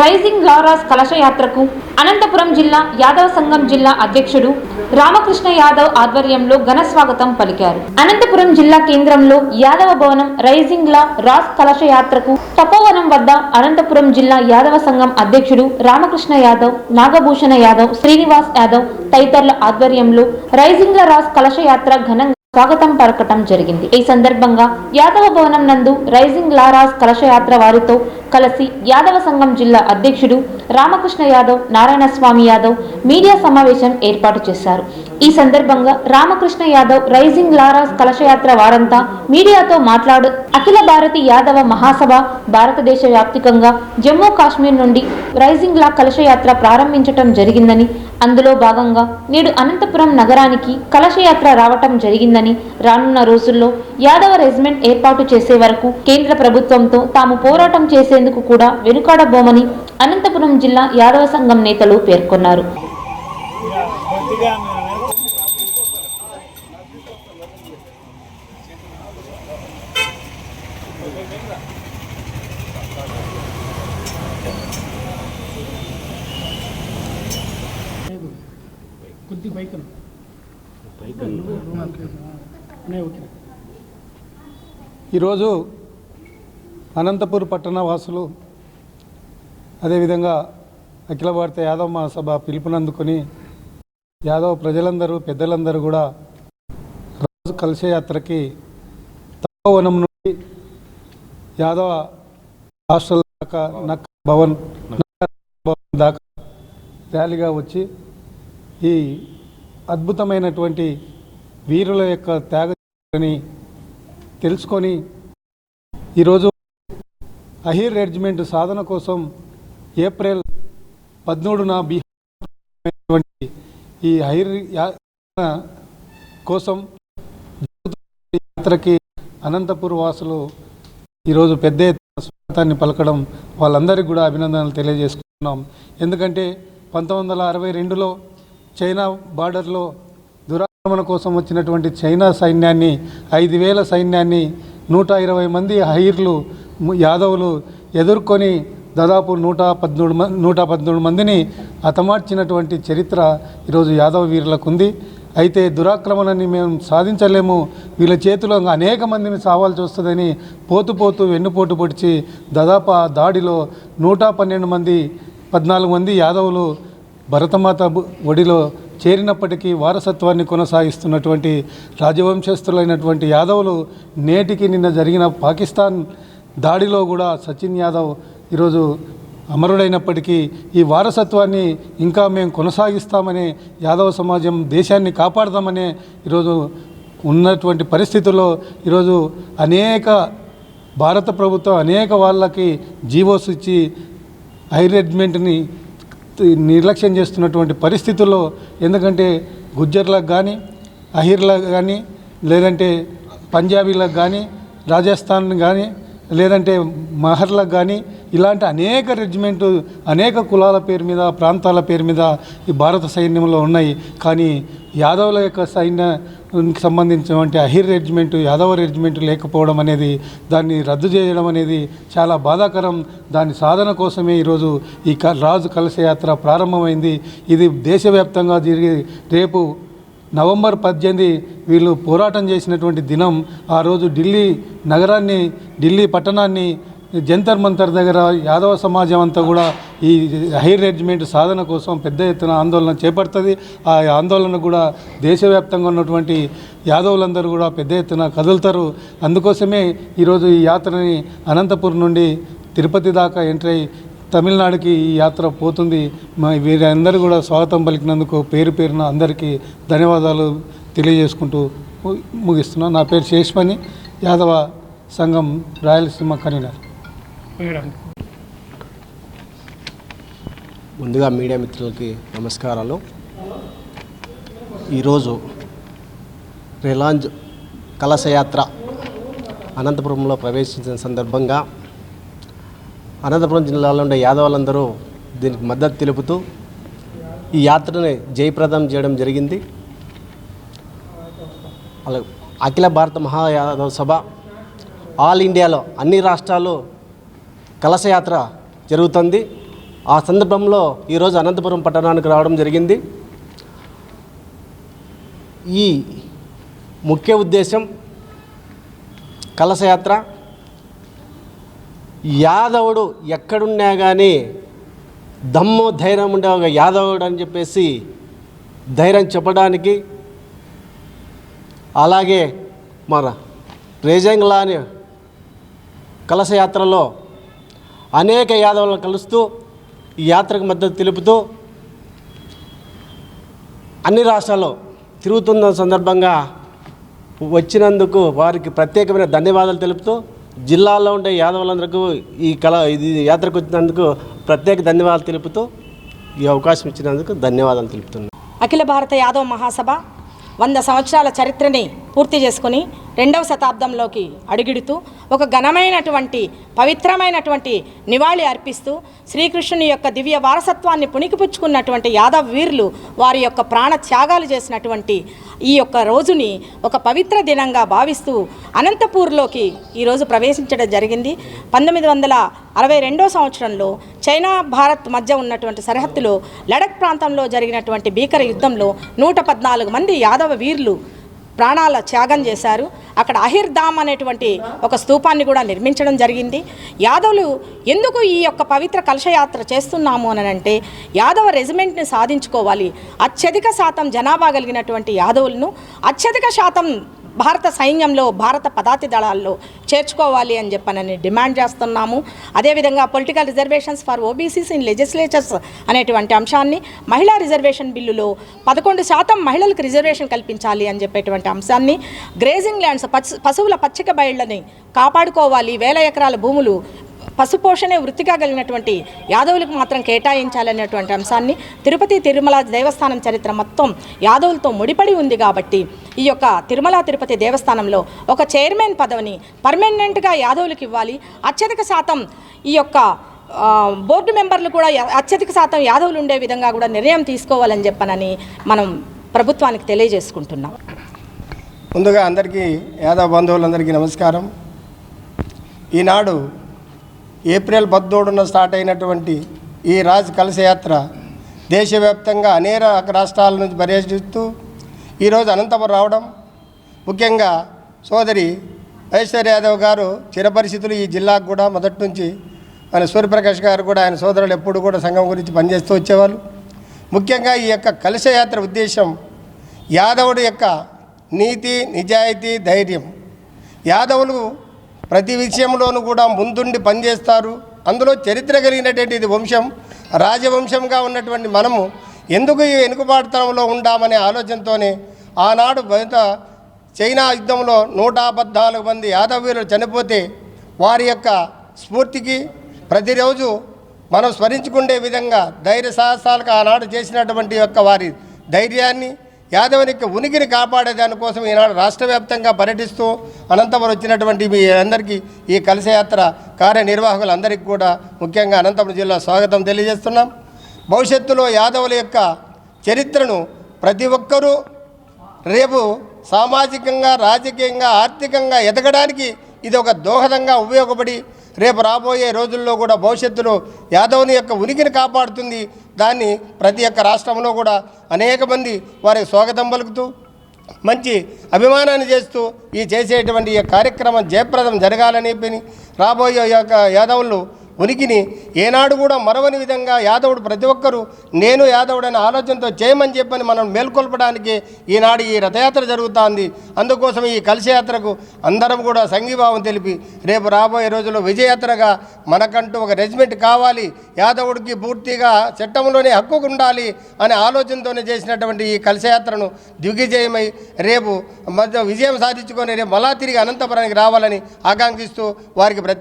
Rising లారాస్ కలశయాత్రకు Anantapuram జిల్లా యాదవ సంఘం జిల్లా అధ్యక్షుడు రామకృష్ణ యాదవ్ ఆధ్వర్యంలో ఘన స్వాగతం పలికారు. అనంతపురం జిల్లా కేంద్రంలో యాదవ భవనం రైజింగ్ లా రాస్ కలశయాత్రకు తపోవనం వద్ద అనంతపురం జిల్లా యాదవ సంఘం అధ్యక్షుడు రామకృష్ణ యాదవ్ నాగభూషణ యాదవ్ శ్రీనివాస్ యాదవ్ తదితరుల ఆధ్వర్యంలో రైజింగ్ లా రాస్ కలశయాత్ర ఘనంగా స్వాగతం పలకటం జరిగింది. ఈ సందర్భంగా యాదవ భవనం నందు రైజింగ్ లారాస్ కలశయాత్ర వారితో కలిసి యాదవ సంఘం జిల్లా అధ్యక్షుడు రామకృష్ణ యాదవ్ నారాయణ స్వామి యాదవ్ మీడియా సమావేశం ఏర్పాటు చేశారు. ఈ సందర్భంగా రామకృష్ణ యాదవ్ రైజింగ్ లారాస్ కలశయాత్ర వారంతా మీడియాతో మాట్లాడు అఖిల భారతి యాదవ మహాసభ భారతదేశ వ్యాప్తికంగా జమ్మూ కాశ్మీర్ నుండి రైజింగ్ లా కలశయాత్ర ప్రారంభించటం జరిగిందని అందులో భాగంగా నేడు అనంతపురం నగరానికి కలశయాత్ర రావటం జరిగిందని రానున్న రోజుల్లో యాదవ రెజిమెంట్ ఏర్పాటు చేసే వరకు కేంద్ర ప్రభుత్వంతో తాము పోరాటం చేసేందుకు కూడా వెనుకాడబోమని అనంతపురం జిల్లా యాదవ సంఘం నేతలు పేర్కొన్నారు. కొద్ది బైక్ ఈరోజు అనంతపూర్ పట్టణ వాసులు అదేవిధంగా అఖిల భారత యాదవ మహాసభ పిలుపునందుకొని యాదవ ప్రజలందరూ పెద్దలందరూ కూడా రోజు కలశయాత్రకి యాత్రకి తపోవనం నుండి యాదవ హాస్టల్ దాకా నక్క భవన్ భవన్ దాకా ర్యాలీగా వచ్చి ఈ అద్భుతమైనటువంటి వీరుల యొక్క త్యాగని తెలుసుకొని ఈరోజు అహీర్ రెడ్జిమెంట్ సాధన కోసం ఏప్రిల్ పద్మూడున బీహార్ ఈ అహీర్ కోసం యాత్రకి అనంతపూర్ వాసులు ఈరోజు పెద్ద ఎత్తున స్వాగతాన్ని పలకడం వాళ్ళందరికీ కూడా అభినందనలు తెలియజేసుకుంటున్నాం. ఎందుకంటే పంతొమ్మిది వందల అరవై రెండులో చైనా బార్డర్లో దురాక్రమణ కోసం వచ్చినటువంటి చైనా సైన్యాన్ని ఐదు వేల సైన్యాన్ని నూట ఇరవై మంది హైర్లు యాదవులు ఎదుర్కొని దాదాపు నూట పద్మూడు మంది నూట పద్మూడు మందిని హతమార్చినటువంటి చరిత్ర ఈరోజు యాదవ వీరులకు ఉంది. అయితే దురాక్రమణని మేము సాధించలేము. వీళ్ళ చేతిలో అనేక మందిని సావాల్సి వస్తుందని పోతు పోతూ వెన్నుపోటు పొడిచి దాదాపు ఆ దాడిలో నూట పన్నెండు మంది పద్నాలుగు మంది యాదవులు భరతమాత ఒడిలో చేరినప్పటికీ వారసత్వాన్ని కొనసాగిస్తున్నటువంటి రాజవంశస్థులైనటువంటి యాదవులు నేటికి నిన్న జరిగిన పాకిస్తాన్ దాడిలో కూడా సచిన్ యాదవ్ ఈరోజు అమరుడైనప్పటికీ ఈ వారసత్వాన్ని ఇంకా మేము కొనసాగిస్తామని యాదవ సమాజం దేశాన్ని కాపాడదామనే ఈరోజు ఉన్నటువంటి పరిస్థితుల్లో ఈరోజు అనేక భారత ప్రభుత్వం అనేక వాళ్ళకి జీవోస్ ఇచ్చి హైరెడ్మెంట్ని నిర్లక్ష్యం చేస్తున్నటువంటి పరిస్థితుల్లో ఎందుకంటే గుజ్జర్లకు కానీ అహిర్లకు కానీ లేదంటే పంజాబీలకు కానీ రాజస్థాన్ కానీ లేదంటే మహర్లకు కానీ ఇలాంటి అనేక రెజిమెంటు అనేక కులాల పేరు మీద ప్రాంతాల పేరు మీద ఈ భారత సైన్యంలో ఉన్నాయి. కానీ యాదవుల యొక్క సైన్యానికి సంబంధించినటువంటి అహిర్ రెజిమెంటు యాదవ రెజిమెంటు లేకపోవడం అనేది దాన్ని రద్దు చేయడం అనేది చాలా బాధాకరం. దాని సాధన కోసమే ఈరోజు ఈ క- రాజు కలశయాత్ర ప్రారంభమైంది. ఇది దేశవ్యాప్తంగా జరిగే రేపు నవంబర్ పద్దెనిమిది వీళ్ళు పోరాటం చేసినటువంటి దినం ఆ రోజు ఢిల్లీ నగరాన్ని ఢిల్లీ పట్టణాన్ని జంతర్ మంతర్ దగ్గర యాదవ సమాజం అంతా కూడా ఈ హైర్ రెజిమెంట్ సాధన కోసం పెద్ద ఎత్తున ఆందోళన చేపడుతుంది. ఆ ఆందోళన కూడా దేశవ్యాప్తంగా ఉన్నటువంటి యాదవులందరూ కూడా పెద్ద ఎత్తున కదులుతారు. అందుకోసమే ఈరోజు ఈ యాత్రని అనంతపురం నుండి తిరుపతి దాకా ఎంటర్ అయ్యి తమిళనాడుకి ఈ యాత్ర పోతుంది. మా వీరందరూ కూడా స్వాగతం పలికినందుకు పేరు పేరున అందరికీ ధన్యవాదాలు తెలియజేసుకుంటూ ము- ముగిస్తున్నా. నా పేరు శేష్మణి యాదవ సంఘం రాయలసీమ కన్వీనర్. ముందుగా మీడియా మిత్రులకి నమస్కారాలు. ఈరోజు రిలాంజ్ కలశయాత్ర అనంతపురంలో ప్రవేశించిన సందర్భంగా అనంతపురం జిల్లాలో ఉండే యాదవులందరూ దీనికి మద్దతు తెలుపుతూ ఈ యాత్రని జయప్రదం చేయడం జరిగింది. అలా అఖిల భారత మహాయాదవ సభ ఆల్ ఇండియాలో అన్ని రాష్ట్రాలు కలశయాత్ర జరుగుతుంది. ఆ సందర్భంలో ఈరోజు అనంతపురం పట్టణానికి రావడం జరిగింది. ఈ ముఖ్య ఉద్దేశం కలశయాత్ర యాదవుడు ఎక్కడున్నా కానీ దమ్ము ధైర్యం ఉండే ఒక యాదవుడు అని చెప్పేసి ధైర్యం చెప్పడానికి అలాగే మన రేజంగ్లాని కలశయాత్రలో అనేక యాదవులను కలుస్తూ ఈ యాత్రకు మద్దతు తెలుపుతూ అన్ని రాష్ట్రాల్లో తిరుగుతున్న సందర్భంగా వచ్చినందుకు వారికి ప్రత్యేకమైన ధన్యవాదాలు తెలుపుతూ జిల్లాలో ఉండే యాదవులందరికీ ఈ కళ ఇది యాత్రకు వచ్చినందుకు ప్రత్యేక ధన్యవాదాలు తెలుపుతూ ఈ అవకాశం ఇచ్చినందుకు ధన్యవాదాలు తెలుపుతున్నాను. అఖిల భారత యాదవ మహాసభ వంద సంవత్సరాల చరిత్రని పూర్తి చేసుకుని రెండవ శతాబ్దంలోకి అడుగిడుతూ ఒక ఘనమైనటువంటి పవిత్రమైనటువంటి నివాళి అర్పిస్తూ శ్రీకృష్ణుని యొక్క దివ్య వారసత్వాన్ని పుణికిపుచ్చుకున్నటువంటి యాదవ్ వీరులు వారి యొక్క ప్రాణ త్యాగాలు చేసినటువంటి ఈ యొక్క రోజుని ఒక పవిత్ర దినంగా భావిస్తూ అనంతపూర్లోకి ఈరోజు ప్రవేశించడం జరిగింది. పంతొమ్మిది వందల అరవై రెండో సంవత్సరంలో చైనా భారత్ మధ్య ఉన్నటువంటి సరిహద్దులో లడక్ ప్రాంతంలో జరిగినటువంటి భీకర యుద్ధంలో నూట పద్నాలుగు మంది యాదవ వీరులు ప్రాణాల త్యాగం చేశారు. అక్కడ అహిర్ధామ్ అనేటువంటి ఒక స్తూపాన్ని కూడా నిర్మించడం జరిగింది. యాదవులు ఎందుకు ఈ యొక్క పవిత్ర కలశయాత్ర చేస్తున్నాము అని అంటే యాదవ రెజిమెంట్ని సాధించుకోవాలి. అత్యధిక శాతం జనాభా కలిగినటువంటి యాదవులను అత్యధిక శాతం భారత సైన్యంలో భారత పదాతి దళాల్లో చేర్చుకోవాలి అని చెప్పనని డిమాండ్ చేస్తున్నాము. అదేవిధంగా political reservations for OBCs in legislatures అనేటువంటి అంశాన్ని మహిళా రిజర్వేషన్ బిల్లులో పదకొండు శాతం మహిళలకు రిజర్వేషన్ కల్పించాలి అని చెప్పేటువంటి అంశాన్ని గ్రేజింగ్ ల్యాండ్స్ పశువుల పచ్చిక బయళ్ళని కాపాడుకోవాలి. వేల ఎకరాల భూములు పశుపోషణే వృత్తిగా కలిగినటువంటి యాదవులకు మాత్రం కేటాయించాలనేటువంటి అంశాన్ని తిరుపతి తిరుమల దేవస్థానం చరిత్ర మొత్తం యాదవులతో ముడిపడి ఉంది కాబట్టి ఈ యొక్క తిరుమల తిరుపతి దేవస్థానంలో ఒక చైర్మన్ పదవిని పర్మనెంట్గా యాదవులకు ఇవ్వాలి. అత్యధిక శాతం ఈ యొక్క బోర్డు మెంబర్లు కూడా అత్యధిక శాతం యాదవులు ఉండే విధంగా కూడా నిర్ణయం తీసుకోవాలని చెప్పనని మనం ప్రభుత్వానికి తెలియజేసుకుంటున్నాం. ముందుగా అందరికీ యాదవ బంధువులందరికీ నమస్కారం. ఈనాడు ఏప్రిల్ పద్దోడున స్టార్ట్ అయినటువంటి ఈ రాజ్ కలశయాత్ర దేశవ్యాప్తంగా అనేక రాష్ట్రాల నుంచి పర్యటిస్తూ ఈరోజు అనంతపురం రావడం ముఖ్యంగా సోదరి ఐశ్వర్య యాదవ్ గారు చిరపరిస్థితులు ఈ జిల్లాకు కూడా మొదటి నుంచి మన సూర్యప్రకాష్ గారు కూడా ఆయన సోదరులు ఎప్పుడు కూడా సంఘం గురించి పనిచేస్తూ వచ్చేవాళ్ళు. ముఖ్యంగా ఈ యొక్క కలశయాత్ర ఉద్దేశం యాదవుడు యొక్క నీతి నిజాయితీ ధైర్యం. యాదవులు ప్రతి విషయంలోనూ కూడా ముందుండి పనిచేస్తారు. అందులో చరిత్ర కలిగినటువంటి ఇది వంశం రాజవంశంగా ఉన్నటువంటి మనము ఎందుకు ఈ వెనుకబాటుతనంలో ఉండామనే ఆలోచనతోనే ఆనాడు బయట చైనా యుద్ధంలో నూట పద్నాలుగు మంది యాదవీరులు చనిపోతే వారి యొక్క స్ఫూర్తికి ప్రతిరోజు మనం స్మరించుకునే విధంగా ధైర్య సాహసాలకు ఆనాడు చేసినటువంటి యొక్క వారి ధైర్యాన్ని యాదవుని ఉనికిని కాపాడే దానికోసం ఈనాడు రాష్ట్ర వ్యాప్తంగా పర్యటిస్తూ అనంతపురం వచ్చినటువంటి మీ అందరికీ ఈ కలశయాత్ర కార్యనిర్వాహకులందరికీ కూడా ముఖ్యంగా అనంతపురం జిల్లా స్వాగతం తెలియజేస్తున్నాం. భవిష్యత్తులో యాదవుల యొక్క చరిత్రను ప్రతి ఒక్కరూ రేపు సామాజికంగా రాజకీయంగా ఆర్థికంగా ఎదగడానికి ఇది ఒక దోహదంగా ఉపయోగపడి రేపు రాబోయే రోజుల్లో కూడా భవిష్యత్తులో యాదవుని యొక్క ఉనికిని కాపాడుతుంది. దాన్ని ప్రతి ఒక్క రాష్ట్రంలో కూడా అనేక మంది వారికి స్వాగతం పలుకుతూ మంచి అభిమానాన్ని చేస్తూ ఈ చేసేటువంటి ఈ కార్యక్రమం జయప్రదం జరగాలని చెప్పి రాబోయే యొక్క యాదవులు ఉనికిని ఏనాడు కూడా మరవని విధంగా యాదవుడు ప్రతి ఒక్కరూ నేను యాదవుడు ఆలోచనతో చేయమని చెప్పని మనం మేల్కొల్పడానికి ఈనాడు ఈ రథయాత్ర జరుగుతోంది. అందుకోసం ఈ కలశయాత్రకు అందరం కూడా సంఘీభావం తెలిపి రేపు రాబోయే రోజుల్లో విజయయాత్రగా మనకంటూ ఒక రెజిమెంట్ కావాలి. యాదవుడికి పూర్తిగా చట్టంలోనే హక్కు ఉండాలి అనే ఆలోచనతోనే చేసినటువంటి ఈ కలశయాత్రను దిగ్విజయమై రేపు మధ్య విజయం సాధించుకొని రేపు మళ్ళా తిరిగి అనంతపురానికి రావాలని ఆకాంక్షిస్తూ వారికి ప్రతి